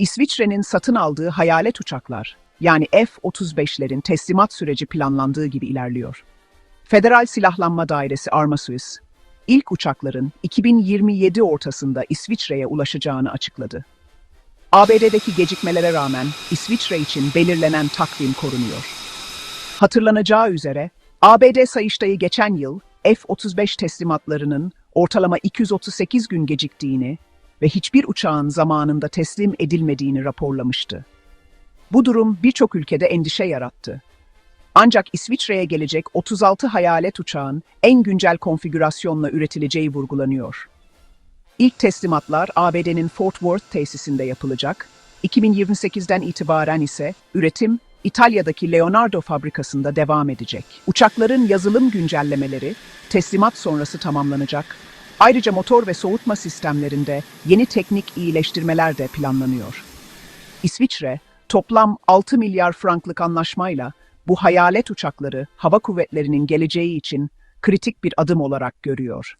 İsviçre'nin satın aldığı hayalet uçaklar, yani F-35'lerin teslimat süreci planlandığı gibi ilerliyor. Federal Silahlanma Dairesi Armasuis, ilk uçakların 2027 ortasında İsviçre'ye ulaşacağını açıkladı. ABD'deki gecikmelere rağmen İsviçre için belirlenen takvim korunuyor. Hatırlanacağı üzere ABD Sayıştay'ı geçen yıl F-35 teslimatlarının ortalama 238 gün geciktiğini ve hiçbir uçağın zamanında teslim edilmediğini raporlamıştı. Bu durum birçok ülkede endişe yarattı. Ancak İsviçre'ye gelecek 36 hayalet uçağın en güncel konfigürasyonla üretileceği vurgulanıyor. İlk teslimatlar ABD'nin Fort Worth tesisinde yapılacak, 2028'den itibaren ise üretim İtalya'daki Leonardo fabrikasında devam edecek. Uçakların yazılım güncellemeleri teslimat sonrası tamamlanacak. Ayrıca motor ve soğutma sistemlerinde yeni teknik iyileştirmeler de planlanıyor. İsviçre, toplam 6 milyar franklık anlaşmayla bu hayalet uçakları hava kuvvetlerinin geleceği için kritik bir adım olarak görüyor.